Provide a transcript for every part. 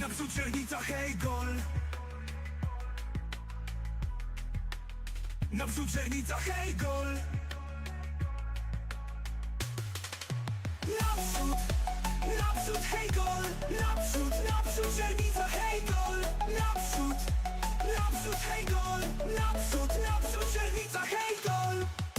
Naprzód Czernica, hej gol. Naprzód Czernica, hej gol. Naprzód, naprzód, hej gol. Naprzód, naprzód Czernica, hej gol. Naprzód, naprzód, hej gol. Naprzód, naprzód Czernica, hej gol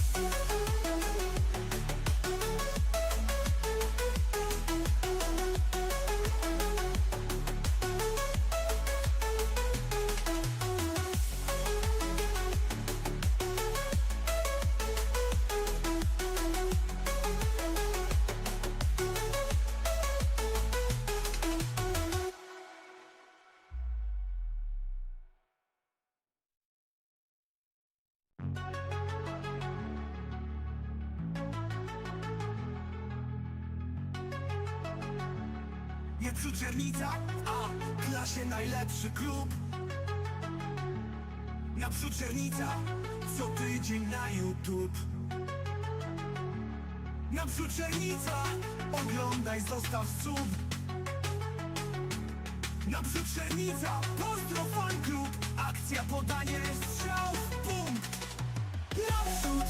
Naprzód Czernica, a klasie najlepszy klub. Naprzód Czernica, co tydzień na YouTube. Naprzód Czernica, oglądaj, zostaw sub. Naprzód Czernica, pozdro fan klub. Akcja, podanie, strzał, bum Naprzód,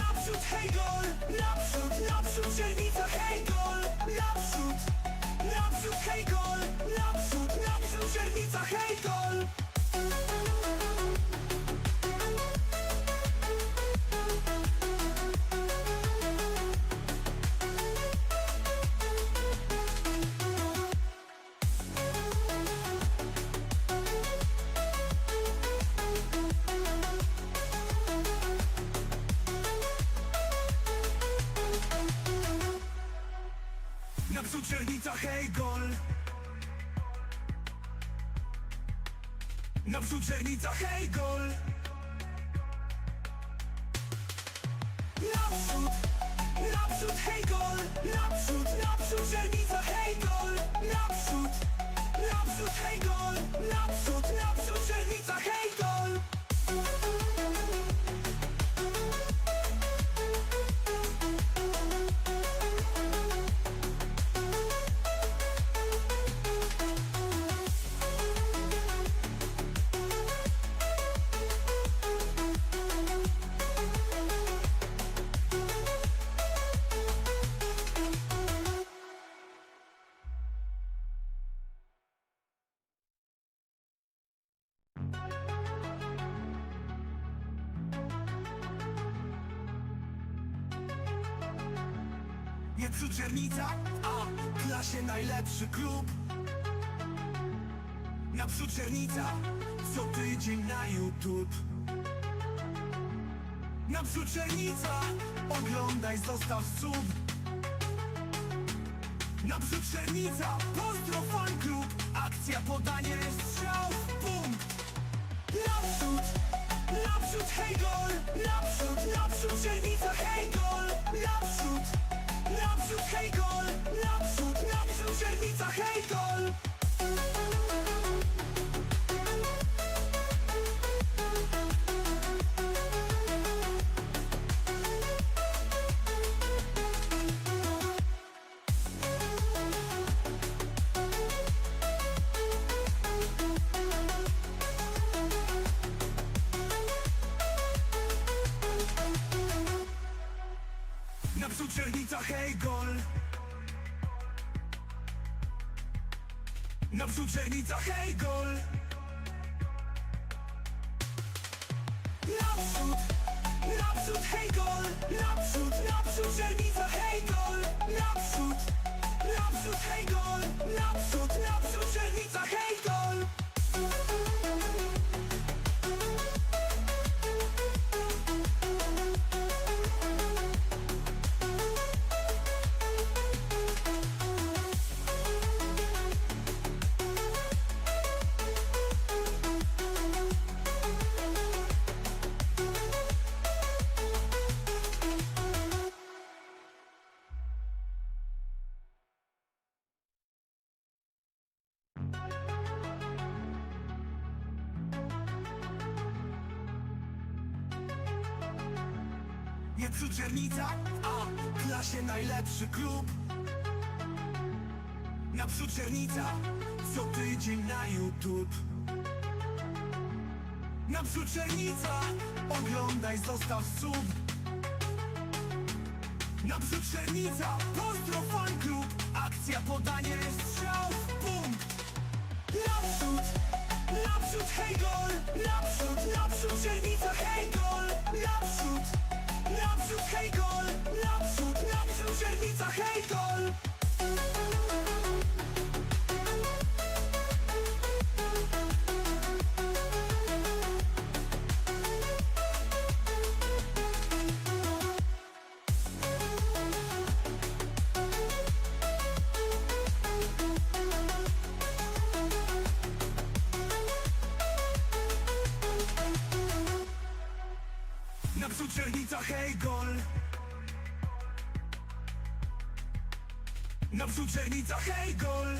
naprzód, hej gol. Naprzód, naprzód, Czernica, hej gol. Naprzód, naprzód, hej gol Naprzód, naprzód, Czernica, hej gol hej gol. Naprzód Czernica, hej gol Naprzód Czernica, a klasie najlepszy klub. Naprzód Czernica, co tydzień na YouTube. Naprzód Czernica, oglądaj, zostaw sub. Naprzód Czernica, pozdro fan klub. Akcja, podanie, strzał, punkt. Naprzód, naprzód, hej gol. Naprzód, naprzód, Czernica, hej gol. Naprzód, naprzód, hej gol Naprzód, naprzód, Czernica, hej gol naprzód, hej gol! Naprzód, naprzód, Czernica, hej gol! Naprzód, naprzód, hej gol! Naprzód, naprzód, Czernica, hej Czernica, a klasie najlepszy klub. Naprzód Czernica, co tydzień na YouTube. Naprzód Czernica, oglądaj, zostaw sub. Naprzód Czernica, pozdro fan klub. Akcja, podanie, strzał, punkt. Naprzód, naprzód, hej gol. Naprzód, naprzód, Czernica, hej gol. Naprzód, naprzód, hej gol Naprzód, naprzód, Czernica, hej gol Czernica, hej gol. Naprzód Czernica, hej gol.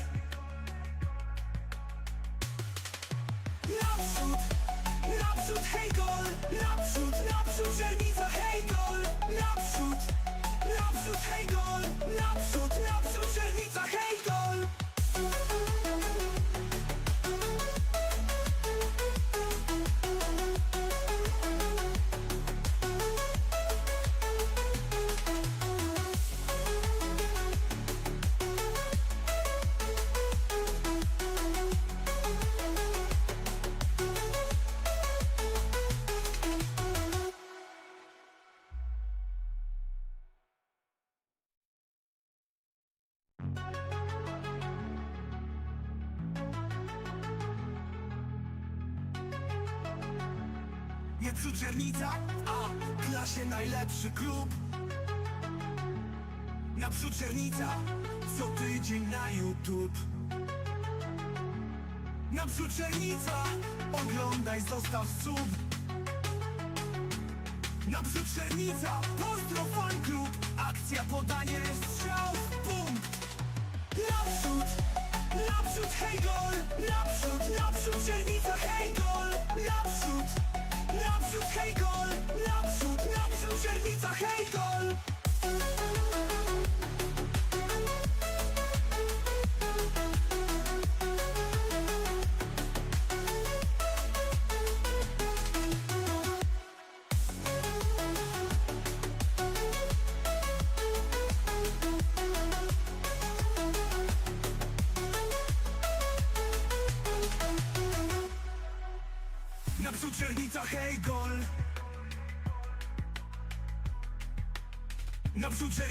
Naprzód, naprzód, hej gol. Naprzód, naprzód Czernica, hej gol. Naprzód, naprzód, hej gol. Naprzód, naprzód Naprzód Czernica, a klasie najlepszy klub. Naprzód Czernica, co tydzień na YouTube. Naprzód Czernica, oglądaj, zostaw sub. Naprzód Czernica, pozdro fan klub. Akcja, podanie, strzał, punkt. Naprzód, naprzód, hej gol. Naprzód, naprzód, Czernica,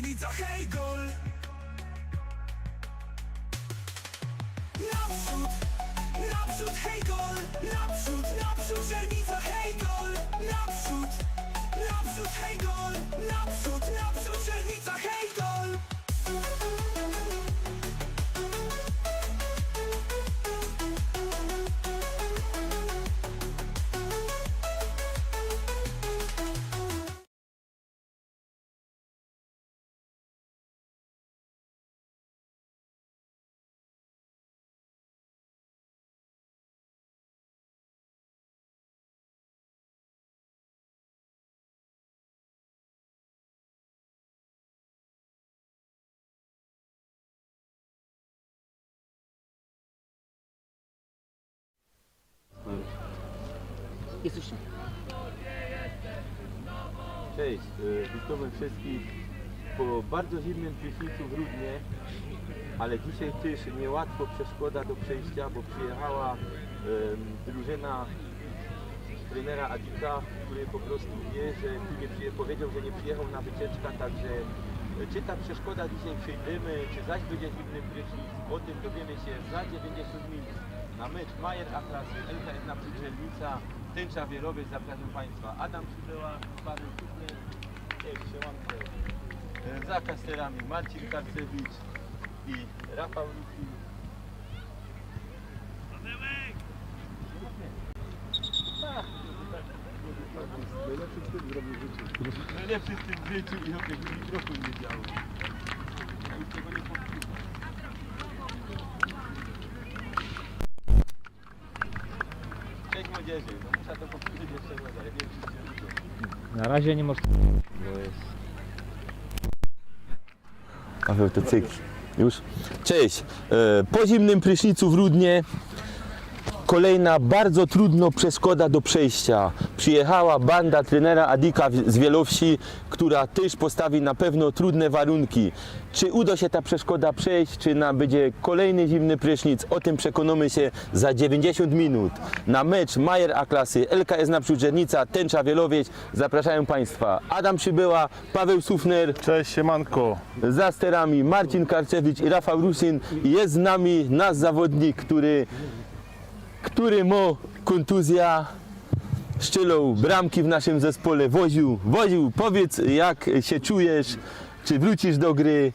Czernica, hej gol Jesteście? Cześć, e, witamy wszystkich po bardzo zimnym Piwnicu w Rudnie, ale dzisiaj też niełatwo przeszkoda do przejścia, bo przyjechała em, drużyna trenera Adika, który po prostu wie, że tu nie przyje, powiedział, że nie przyjechał na wycieczkę, także e, czy ta przeszkoda dzisiaj przejdziemy, czy zaś będzie zimny prysznic, o tym dowiemy się za 90 minut. Na mecz Majer Atlas, LKS na Przygrzelnica, Tęcza Wierowiec, zapraszam Państwa. Adam Przybyła, Paweł siemanko. E, Za kasterami Marcin Karcewicz i Rafał Luki. Najlepszy w tym życiu i mi mikrofon nie działał. Cześć młodzieży, no Na razie nie jest. Paweł to cykl. Już? Cześć. E, Po zimnym prysznicu w Rudnie kolejna bardzo trudno przeszkoda do przejścia. Przyjechała banda trenera Adika z Wielowsi, która też postawi na pewno trudne warunki. Czy uda się ta przeszkoda przejść, czy na będzie kolejny zimny prysznic? O tym przekonamy się za 90 minut. Na mecz Majer A-klasy, LKS Naprzód Żernica, Tęcza Wielowiec zapraszają Państwa Adam Przybyła, Paweł Sufner, Cześć, siemanko. za sterami Marcin Karczewicz i Rafał Rusin. Jest z nami nasz zawodnik, który, który ma kontuzja, szczelą bramki w naszym zespole. Woził, woził, powiedz jak się czujesz, czy wrócisz do gry,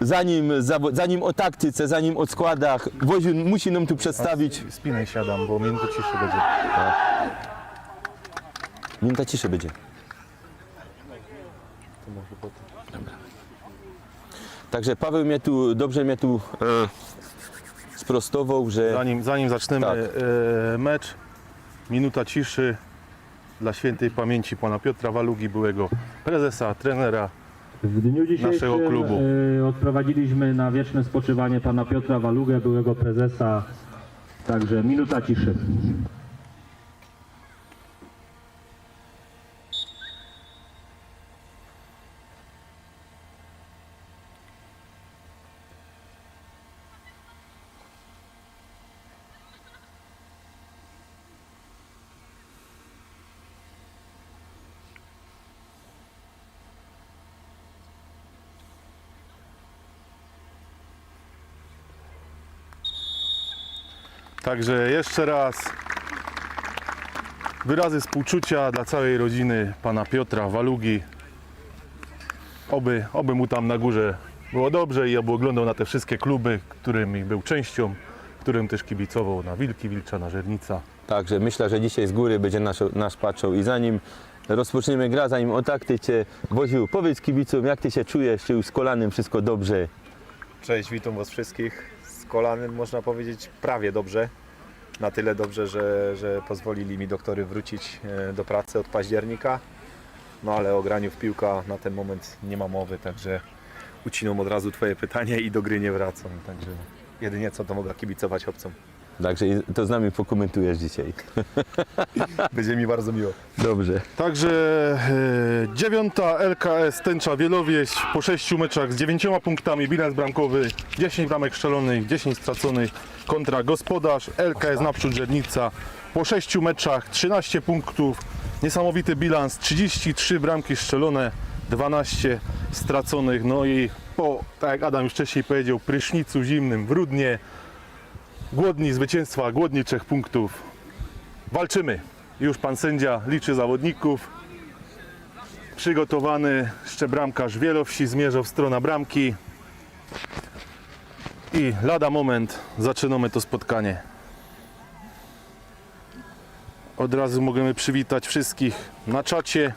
zanim, zanim o taktyce, zanim o składach. Woził musi nam tu przedstawić. Spinaj siadam, bo minuta ciszy będzie. Minuta ciszy będzie. Także Paweł mnie tu, dobrze mnie tu e, sprostował, że... Zanim, zanim zaczniemy Tak. e, mecz, minuta ciszy dla świętej pamięci pana Piotra Walugi, byłego prezesa, trenera. W dniu dzisiejszym Naszego klubu. e, odprowadziliśmy na wieczne spoczywanie pana Piotra Walugę, byłego prezesa. Także minuta ciszy. Także jeszcze raz wyrazy współczucia dla całej rodziny pana Piotra Walugi. Oby, oby mu tam na górze było dobrze i oby oglądał na te wszystkie kluby, którymi był częścią, którym też kibicował na Wilki, Wilczana, Żernica. Także myślę, że dzisiaj z góry będzie nasz, nasz patrzył i zanim rozpoczniemy gra, zanim o taktyce, Woziu, powiedz kibicom, jak ty się czujesz, czy już z kolanem wszystko dobrze? Cześć, witam Was wszystkich. Kolanem można powiedzieć prawie dobrze. Na tyle dobrze, że, że pozwolili mi doktory wrócić e, do pracy od października. No ale o graniu w piłka na ten moment nie ma mowy, także ucinam od razu Twoje pytanie i do gry nie wracam. Także jedynie co to mogę kibicować obcom. Także to z nami pokomentujesz dzisiaj. Będzie mi bardzo miło. Dobrze. Także e, dziewiąta LKS Tęcza Wielowieś po sześciu meczach z dziewięcioma punktami, bilans bramkowy, 10 bramek strzelonych, 10 straconych kontra gospodarz LKS Naprzód Żernica po sześciu meczach 13 punktów, niesamowity bilans, 33 bramki strzelone, 12 straconych, no i po, tak jak Adam już wcześniej powiedział, prysznicu zimnym w Rudnie, głodni zwycięstwa, głodni trzech punktów, walczymy. Już pan sędzia liczy zawodników. Przygotowany jeszcze bramkarz Wielowsi zmierzał w stronę bramki. I lada moment zaczynamy to spotkanie. Od razu możemy przywitać wszystkich na czacie.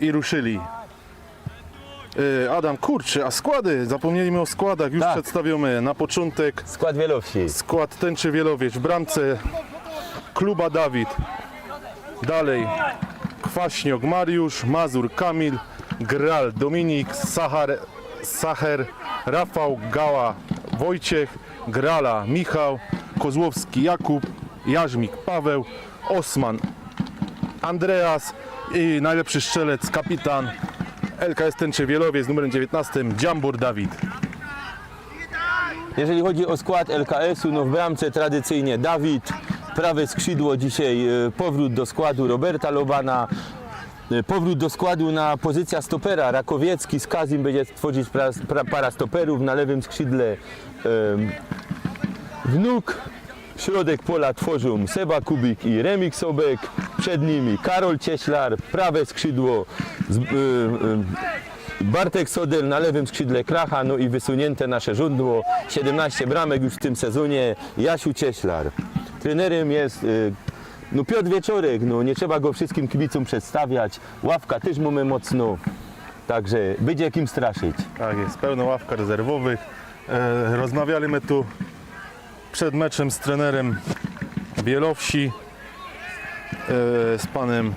I ruszyli. E, Adam, kurczę, a składy, zapomnieliśmy o składach, już Tak. przedstawiamy na początek Skład Wielowsi. Skład Tęczy Wielowiecz w bramce Kluba Dawid. Dalej Kwaśniok Mariusz, Mazur Kamil, Gral Dominik, Sachar, Sacher, Rafał Gała Wojciech, Grala Michał, Kozłowski Jakub, Jarzmik Paweł, Osman Andreas i najlepszy strzelec kapitan LKS Tęczy Wielowiec z numerem 19 Dziambur Dawid. Jeżeli chodzi o skład LKS-u, no w bramce tradycyjnie Dawid, prawe skrzydło dzisiaj e, powrót do składu Roberta Lobana, e, powrót do składu na pozycja stopera Rakowiecki z Kazim będzie tworzyć para stoperów na lewym skrzydle Wnuk, środek pola tworzą Seba Kubik i Remik Sobek, przed nimi Karol Cieślar, prawe skrzydło z, e, e, Bartek Sodel na lewym skrzydle Kracha, no i wysunięte nasze żundło. 17 bramek już w tym sezonie. Jasiu Cieślar. Trenerem jest y, no Piotr Wieczorek, no nie trzeba go wszystkim kibicom przedstawiać. Ławka też mamy mocno. Także będzie kim straszyć. Tak jest, pełna ławka rezerwowych. E, rozmawialiśmy tu przed meczem z trenerem Bielowsi, e, z panem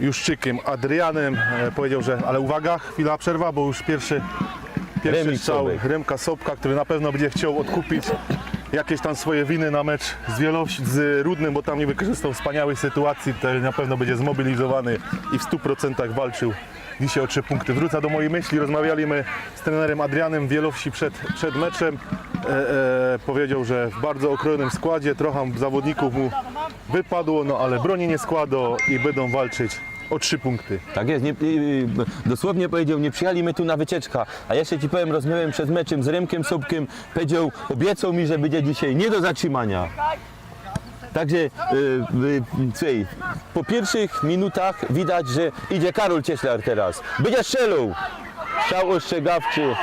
Juszczykiem Adrianem. E, powiedział, że ale uwaga, chwila przerwa, bo już pierwszy Pierwszy Remis strzał. Remka Sobka, który na pewno będzie chciał odkupić jakieś tam swoje winy na mecz z, Wieloś, z Rudnym, bo tam nie wykorzystał wspaniałej sytuacji, to na pewno będzie zmobilizowany i w 100% walczył dzisiaj o trzy punkty. Wrócę do mojej myśli, rozmawialiśmy z trenerem Adrianem Wielowsi przed, przed meczem. E, e, powiedział, że w bardzo okrojnym składzie, trochę zawodników mu wypadło, no ale broni nie składo i będą walczyć o trzy punkty. Tak jest, nie, dosłownie powiedział, nie przyjechaliśmy tu na wycieczka, a jeszcze ci powiem, rozmawiałem przed meczem z Remkiem Sobkiem, powiedział, obiecał mi, że będzie dzisiaj nie do zatrzymania. Także yy, słuchaj, po pierwszych minutach widać, że idzie Karol Cieślar teraz. Będzie strzelał. Strzał ostrzegawczy.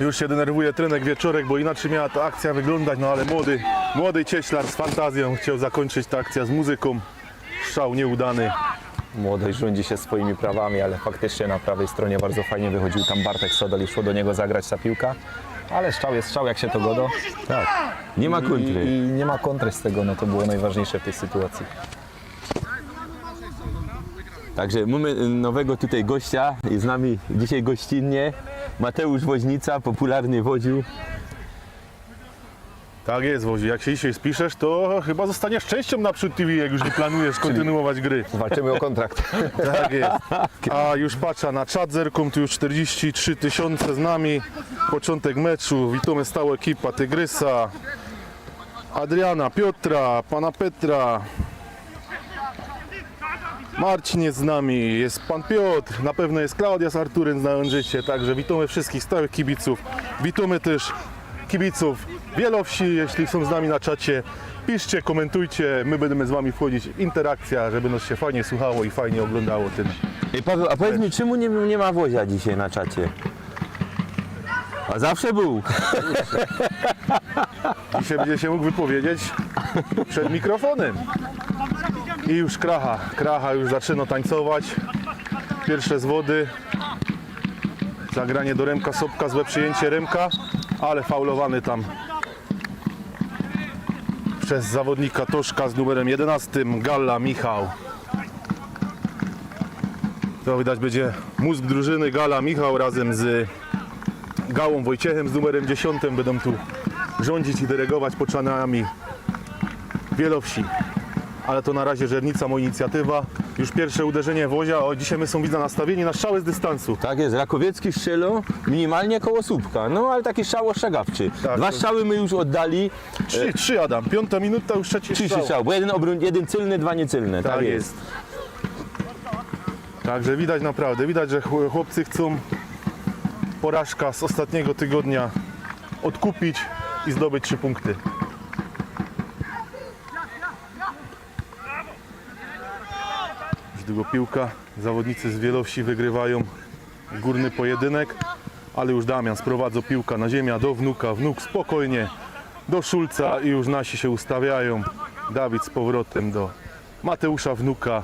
Już się denerwuje trenek wieczorek, bo inaczej miała ta akcja wyglądać, no ale młody, młody cieślar z fantazją chciał zakończyć tę akcję z muzyką. Strzał nieudany. Młodość rządzi się swoimi prawami, ale faktycznie na prawej stronie bardzo fajnie wychodził tam Bartek Sodol i szło do niego zagrać ta piłka. Ale strzał jest strzał, jak się to godo. Tak. Nie ma I, kontry. I nie ma kontry z tego, no to było najważniejsze w tej sytuacji. Także mamy nowego tutaj gościa i z nami dzisiaj gościnnie Mateusz Woźnica, popularny wodziu. Tak jest, Wozi. Jak się dzisiaj spiszesz, to chyba zostaniesz częścią naprzód TV, jak już nie planujesz kontynuować gry. Walczymy o kontrakt. Tak jest. A już patrzę na czat zerką, tu już 43 tysiące z nami. Początek meczu. Witamy stałą ekipa Tygrysa, Adriana, Piotra, pana Petra. Marcin jest z nami, jest pan Piotr, na pewno jest Klaudia z Arturem życie, także witamy wszystkich stałych kibiców. Witamy też kibiców Wielowsi, jeśli są z nami na czacie. Piszcie, komentujcie, my będziemy z wami wchodzić w interakcja, żeby nas się fajnie słuchało i fajnie oglądało ten Ej, Paweł, a powiedz mi, czemu nie, nie ma Wozia dzisiaj na czacie? A zawsze był. Dzisiaj będzie się mógł wypowiedzieć przed mikrofonem. I już kracha, kracha już zaczyna tańcować. Pierwsze z wody. Zagranie do Remka Sobka, złe przyjęcie Remka, ale faulowany tam przez zawodnika Toszka z numerem 11, Galla Michał. To widać będzie mózg drużyny Gala Michał razem z Gałą Wojciechem z numerem 10 będą tu rządzić i dyrygować poczynaniami Wielowsi. Ale to na razie Żernica, moja inicjatywa. Już pierwsze uderzenie Wozia. O, dzisiaj my są widza nastawieni na strzały z dystansu. Tak jest, Rakowiecki strzelą minimalnie koło słupka, no ale taki strzał ostrzegawczy. Tak, Dwa to- strzały my już oddali, Trzy, trzy Adam. Piąta minuta, już trzeci trzy strzał. strzał, bo jeden, obroń, jeden cylny, dwa niecylne, tak, Tak jest. jest. Także widać naprawdę, widać, że chł- chłopcy chcą porażka z ostatniego tygodnia odkupić i zdobyć trzy punkty. Już długo piłka, zawodnicy z Wielowsi wygrywają górny pojedynek, ale już Damian sprowadza piłkę na ziemię do wnuka, wnuk spokojnie do Szulca i już nasi się ustawiają. Dawid z powrotem do Mateusza wnuka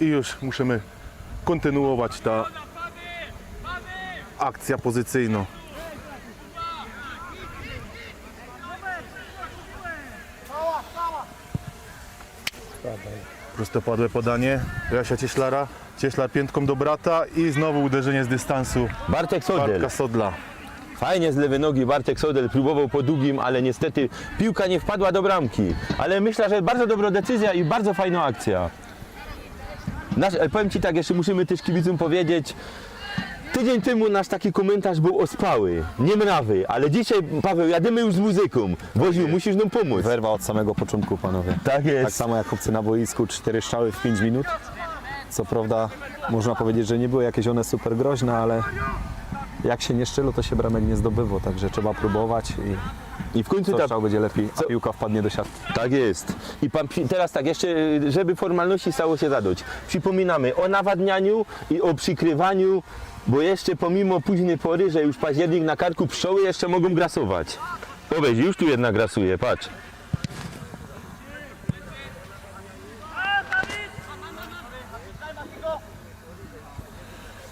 i już musimy kontynuować ta akcja pozycyjna. Prostopadłe podanie Jasia Cieślara, Cieślar piętką do brata i znowu uderzenie z dystansu Bartek Sodel, Bartka Sodla. fajnie z lewej nogi Bartek Sodel próbował po długim, ale niestety piłka nie wpadła do bramki. Ale myślę, że bardzo dobra decyzja i bardzo fajna akcja. Nasz, powiem Ci tak, jeszcze musimy też kibicom powiedzieć, Tydzień temu nasz taki komentarz był ospały, nie mrawy, ale dzisiaj, Paweł, jadymy już z muzyką. Woziu, musisz nam pomóc. Werwa od samego początku, panowie. Tak jest. Tak samo jak obcy na boisku, cztery strzały w 5 minut. Co prawda, można powiedzieć, że nie były jakieś one super groźne, ale jak się nie szczelo, to się bramek nie zdobywa, także trzeba próbować i I w końcu co ta strzał będzie lepiej, a co- piłka wpadnie do siatki. Tak jest. I pan, teraz tak, jeszcze, żeby formalności stało się zadość. Przypominamy o nawadnianiu i o przykrywaniu, bo jeszcze pomimo późnej pory, że już październik na karku pszczoły jeszcze mogą grasować. Powiedz, już tu jedna grasuje, patrz.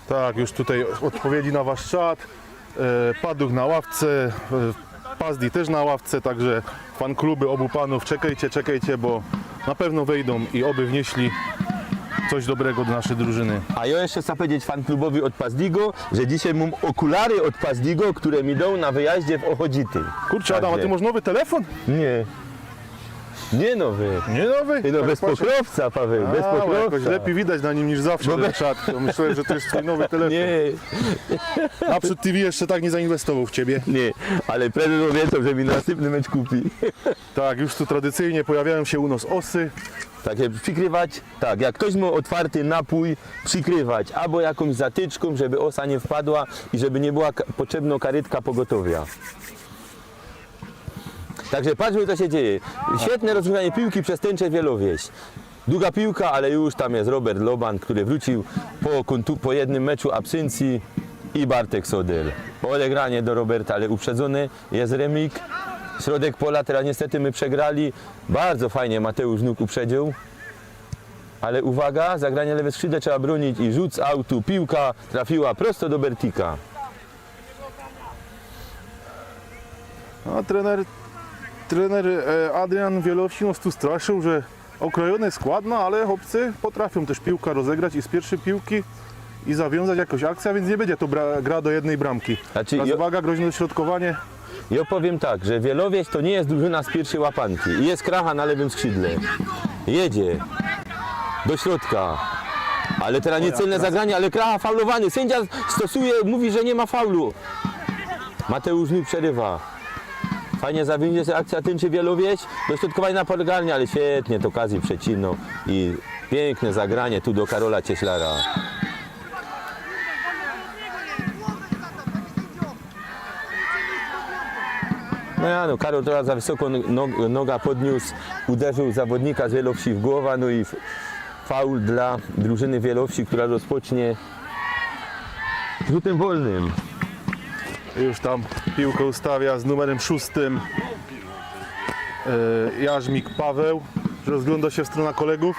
Tak, już tutaj odpowiedzi na wasz czat. E, Paduch na ławce, e, Pazdi też na ławce, także fan kluby obu panów, czekajcie, czekajcie, bo na pewno wejdą i oby wnieśli coś dobrego do naszej drużyny. A ja jeszcze chcę powiedzieć fan klubowi od Pazdigo, że dzisiaj mam okulary od Pazdigo, które mi dał na wyjaździe w Ochodzity. Kurczę, Adam, a ty masz nowy telefon? Nie. Nie nowy. Nie nowy? Ty no Tak bez patrzę. pokrowca, Paweł, bez A, bo jakoś pokrowca. lepiej widać na nim niż zawsze ten. To Myślałem, że to jest twój nowy telefon. Nie, Naprzód TV jeszcze tak nie zainwestował w ciebie. nie, ale prezes obiecał, że mi następny mecz kupi. Tak, już tu tradycyjnie pojawiają się u nas osy. Takie przykrywać, tak, jak ktoś ma otwarty napój, przykrywać albo jakąś zatyczką, żeby osa nie wpadła i żeby nie była potrzebna karetka pogotowia. Także patrzmy co się dzieje. Świetne rozwiązanie piłki przez tęczę wielowieś. Długa piłka, ale już tam jest Robert Loban, który wrócił po, po jednym meczu absencji i Bartek Sodel. Odegranie do Roberta, ale uprzedzony jest Remik. Środek pola, teraz niestety my przegrali. Bardzo fajnie Mateusz Nuk uprzedził. Ale uwaga, zagranie lewe skrzydle trzeba bronić i rzut z autu. Piłka trafiła prosto do Bertika. A trener, trener e, Adrian Wielowsi nas tu straszył, że okrojony skład, no ale chłopcy potrafią też piłka rozegrać i z pierwszej piłki i zawiązać jakąś akcję, a więc nie będzie to gra do jednej bramki. Znaczy, uwaga, groźne dośrodkowanie. Ja powiem tak, że Wielowieś to nie jest drużyna z pierwszej łapanki. I Jest kracha na lewym skrzydle. Jedzie do środka. Ale teraz niecelne zagranie, ale kracha faulowany. Sędzia stosuje, mówi, że nie ma faulu. Mateusz Nuk przerywa. Fajnie zawiąże się akcja tęczy Wielowieś. Dośrodkowanie na polegarnię, ale świetnie to okazji przecinął. I piękne zagranie tu do Karola Cieślara. No ja no, Karol teraz za wysoko no, noga podniósł, uderzył zawodnika z Wielowsi w głowę, no i faul dla drużyny Wielowsi, która rozpocznie rzutem wolnym. Już tam piłkę ustawia z numerem szóstym e, Jarzmik Paweł. Rozgląda się w stronę kolegów.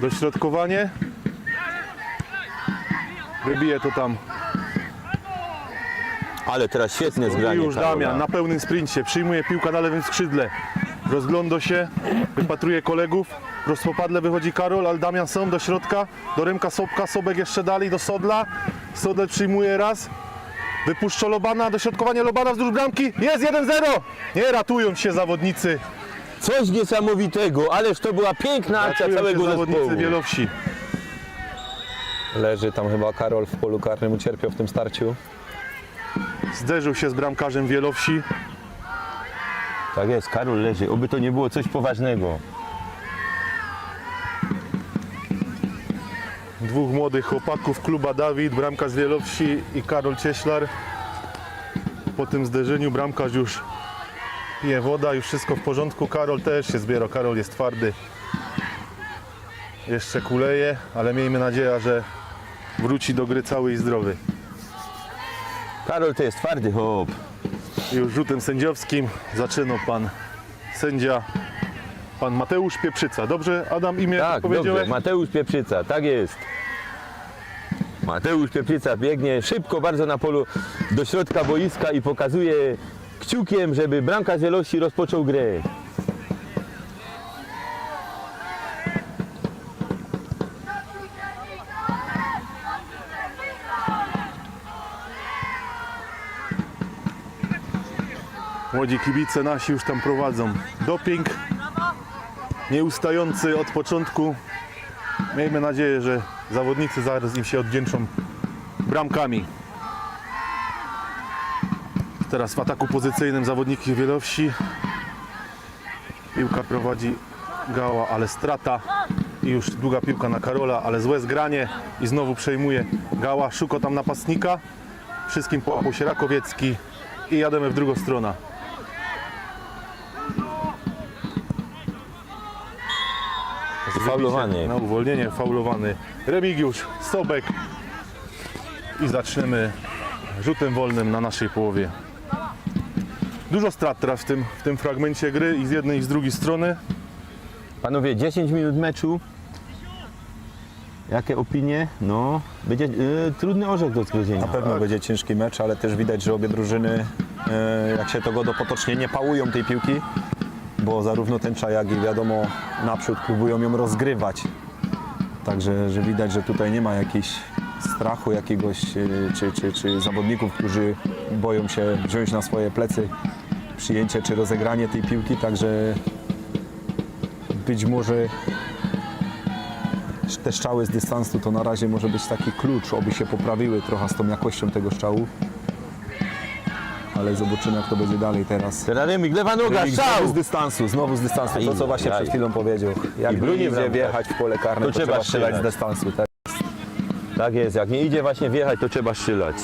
Dośrodkowanie. Wybije to tam Ale teraz świetne I zgranie już Karola. Damian na pełnym sprincie. Przyjmuje piłkę na lewym skrzydle. Rozgląda się, wypatruje kolegów. Rozpopadle wychodzi Karol, ale Damian sam do środka. Do Remka Sobka, Sobek jeszcze dalej do Sodla. Sodel przyjmuje raz. Wypuszcza Lobana, dośrodkowanie Lobana wzdłuż bramki. Jest 1-0! Nie ratują się zawodnicy. Coś niesamowitego, ależ to była piękna akcja Ratują się całego zawodnicy zespołu. Wielowsi. Leży tam chyba Karol w polu karnym, ucierpiał w tym starciu. Zderzył się z bramkarzem Wielowsi. Tak jest, Karol leży, oby to nie było coś poważnego. Dwóch młodych chłopaków, kluba Dawid, bramkarz Wielowsi i Karol Cieślar. Po tym zderzeniu bramkarz już pije woda, już wszystko w porządku. Karol też się zbiera, Karol jest twardy. Jeszcze kuleje, ale miejmy nadzieję, że wróci do gry cały i zdrowy. Karol to jest twardy hop. Już rzutem sędziowskim zaczyna pan sędzia, pan Mateusz Pieprzyca. Dobrze, Adam, imię Tak, powiedziałeś? dobrze, Mateusz Pieprzyca, tak jest. Mateusz Pieprzyca biegnie szybko bardzo na polu do środka boiska i pokazuje kciukiem, żeby bramkarz Wielości rozpoczął grę. Młodzi kibice nasi już tam prowadzą. Doping nieustający od początku. Miejmy nadzieję, że zawodnicy zaraz im się odwdzięczą bramkami. Teraz w ataku pozycyjnym zawodniki Wielowsi. Piłka prowadzi Gała, ale strata. I już długa piłka na Karola, ale złe zgranie. I znowu przejmuje Gała. Szuka tam napastnika. Wszystkim połapał się Rakowiecki. I jademy w drugą stronę. Faulowany. Na uwolnienie faulowany Remigiusz Sobek. I zaczniemy rzutem wolnym na naszej połowie. Dużo strat teraz w tym, w tym fragmencie gry i z jednej i z drugiej strony. Panowie, 10 minut meczu. Jakie opinie? No, będzie y, trudny orzech do zgryzienia. Na pewno będzie ciężki mecz, ale też widać, że obie drużyny, e, jak się to go potocznie, nie pałują tej piłki, bo zarówno tęcza, jak i wiadomo naprzód próbują ją rozgrywać. Także że widać, że tutaj nie ma jakiejś strachu jakiegoś, e, czy, czy, czy zawodników, którzy boją się wziąć na swoje plecy przyjęcie czy rozegranie tej piłki, także być może te strzały z dystansu to na razie może być taki klucz, oby się poprawiły trochę z tą jakością tego strzału. Ale zobaczymy jak to będzie dalej teraz. Teraz Remik, lewa noga, Znowu strzał! z dystansu, znowu z dystansu. To co właśnie Aj. przed chwilą powiedział. Jak I broni nie idzie wjechać w pole karne, To to, trzeba strzelać z dystansu. Tak? Tak jest, jak nie idzie właśnie wjechać, to trzeba strzelać.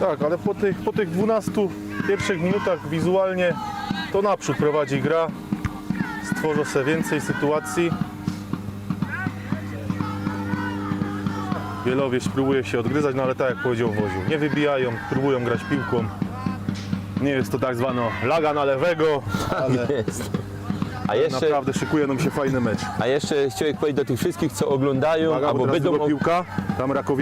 Tak, ale po tych, po tych 12 pierwszych minutach wizualnie to naprzód prowadzi gra. Stworzą sobie więcej sytuacji. Wielowieś próbuje się odgryzać, no ale tak jak powiedział Woziu, nie wybijają, próbują grać piłką. Nie jest to tak zwana laga na lewego, ale Jest. A jeszcze, naprawdę szykuje nam się fajny mecz. a jeszcze chciałem powiedzieć do tych wszystkich, co oglądają Uwaga, bo albo teraz będą tylko piłka, tam Rakowie